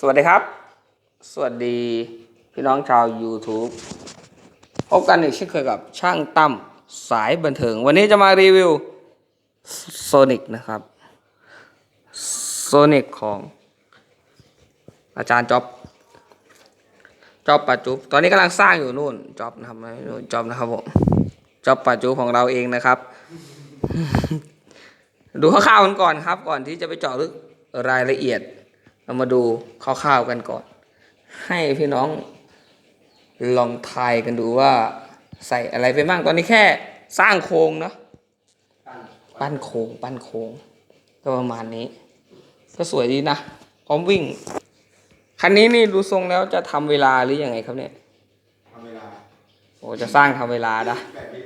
สวัสดีครับ สวัสดีพี่น้องชาว YouTube พบกันอีกเช่นเคยกับช่างตั้มสายบันเทิง วันนี้จะมารีวิวโซนิกนะครับโซนิกของอาจารย์จ๊อบจ๊อบปัจจุบตอนนี้กำลังสร้างอยู่นู่นจ๊อบนะครับไม่นู่นจ๊อบนะครับผมจ๊อบปัจจุบของเราเองนะครับ ดูคร่าวๆกันก่อนครับ ก่อนที่จะไปเจาะลึกรายละเอียด เรามาดูคร่าวๆกันก่อน ให้พี่น้องลองทายกันดูว่าใส่อะไรไปบ้างตอนนี้แค่สร้างโครงเนาะปั้นโครงปั้นโครงก็ประมาณนี้ ก็สวยดีนะพร้อมวิ่ง คันนี้นี่ดูทรงแล้วจะทำเวลาหรือยังไงครับเนี่ยทำเวลาโอ้จะสร้างทำเวลานะแปดวิ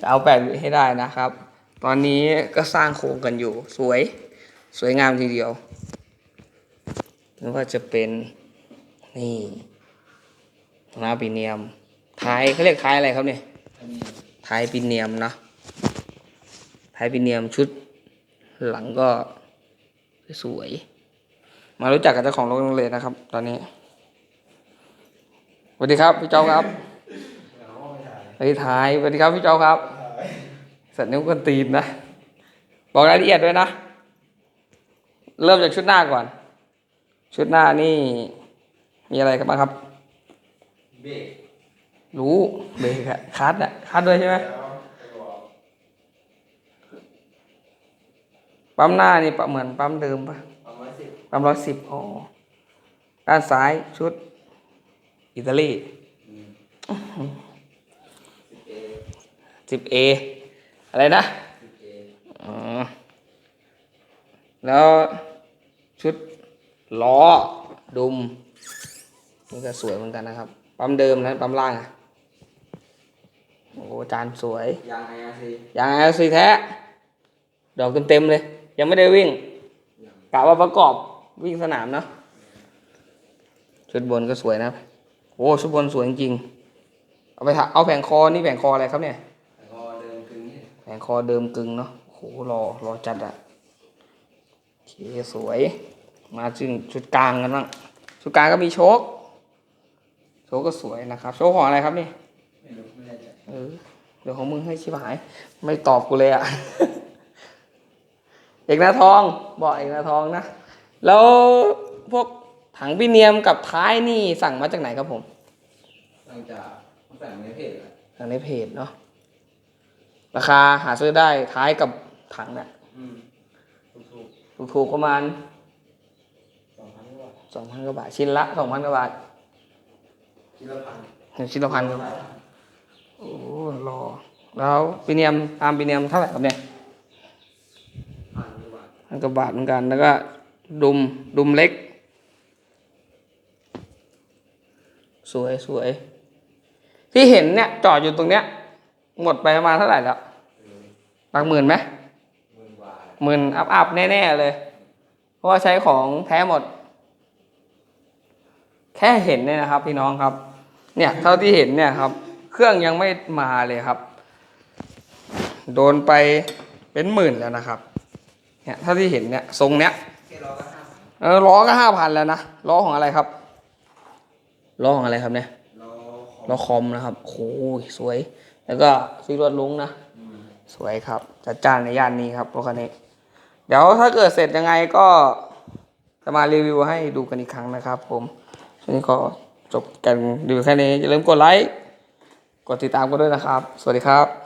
จะเอาแปดวิให้ได้นะครับ ตอนนี้ก็สร้างโครงกันอยู่สวย สวยงามทีเดียวไม่ว่าจะเป็นนี่นาปีเนียมทายเขาเรียกทายอะไรครับเนี่ยทายปีเนียมนะทายปีเนียมชุดหลังก็สวย มารู้จักกับเจ้าของโรถกันเลยนนะครับ ตอนนี้สวัสดีครับพี่เจ้าครับสวัสดีท้ายสวัสดีครับพี่เจ้าครับ สัตว์นิ้วกันตีนนะ บอกรายละเอียดด้วยนะ เริ่มจากชุดหน้าก่อน ชุดหน้านี่ มีอะไรกันบ้างครับ เบรกรู้เบรกอะคัดอะคัดด้วยใช่ไหมปั๊มหน้านี่ปะเหมือนปั๊มเดิมปะประมาณสิบปั๊มร้อยสิบอ๋อด้านซ้ายชุด อิตาลีสิบเออะไรนะ สิบเอ อ๋อ แล้วชุดล้อดุมนี่ก็สวยเหมือนกันนะครับ ปั๊มเดิมนะปั๊มล่างอะโอ้จานสวย ยางไออาร์ซียาง l อแท้ ดอกเต็มๆเลย ยังไม่ได้วิ่งกะว่าประกอบวิ่งสนามเนาะชุดบนก็สวยนะโอ้ชุดบนสวยจริงๆเอาไปทะเอาแผงคอนี่แผงคออะไรครับเนี่ยแล้วก็เดิมกึ่งนี่แผงคอเดิมกึ่งเนาะโหรอรอจัดอะ โอเคสวย มาจึงชุดกลางกันบ้างชุดกลางก็มีโชคโชคก็สวยนะครับ โชคของอะไรครับนี่ไม่รู้ไม่ได้ใจเออเดี๋ยวของมึงให้ชิบหาย ไม่ตอบกูเลยอะเอกนาทองบอกเอกนาทองนะแล้วพวกถังพิเนียมกับท้ายนี่สั่งมาจากไหนครับผมหลังจากแฝงในเพจอะสั่งในเพจเนาะราคาหาซื้อได้ท้ายกับถังเนี่ยอืม ถูกถูกๆประมาณๆสองพันกว่าสองพันกว่าบาทชิ้นละสองพันกว่าบาทคิดละพันชิ้นละพันกว่าบาทโอ้รอแล้วพิเนียมตามพิเนียมเท่าไหร่ครับเนี่ยพันกว่าบาทพันกว่าบาทเหมือนกันแล้วก็ดุมดุมเล็ก สวยสวยที่เห็นเนี่ยจอดอยู่ตรงเนี้ย หมดไปประมาณเท่าไหร่แล้วหลักหมื่นไหมหมื่นกว่า หมื่นอัพอัพแน่ ๆ เลย เพราะว่าใช้ของแท้หมด แค่เห็นเนี่ยนะครับ พี่น้องครับ เนี่ยเท่าที่เห็นเนี่ยครับ เครื่องยังไม่มาเลยครับ โดนไปเป็นหมื่นแล้วนะครับ เนี่ยเท่าที่เห็นเนี่ยทรงเนี้ยเออล้อก็ห้าพันแล้วนะล้อของอะไรครับล้อของอะไรครับเนี่ยล้อคอมนะครับโอ้ยสวย แล้วก็ซีรวดลุงนะ สวยครับ จัดจ้านในย่านนี้ครับรถคันนี้ ดี๋ยวถ้าเกิดเสร็จยังไงก็จะมารีวิวให้ดูกันอีกครั้งนะครับ ผมช่วงนี้ก็จบกันดูแค่นี้อย่าลืมกดไลค์ กดติดตามกันด้วยนะครับ สวัสดีครับ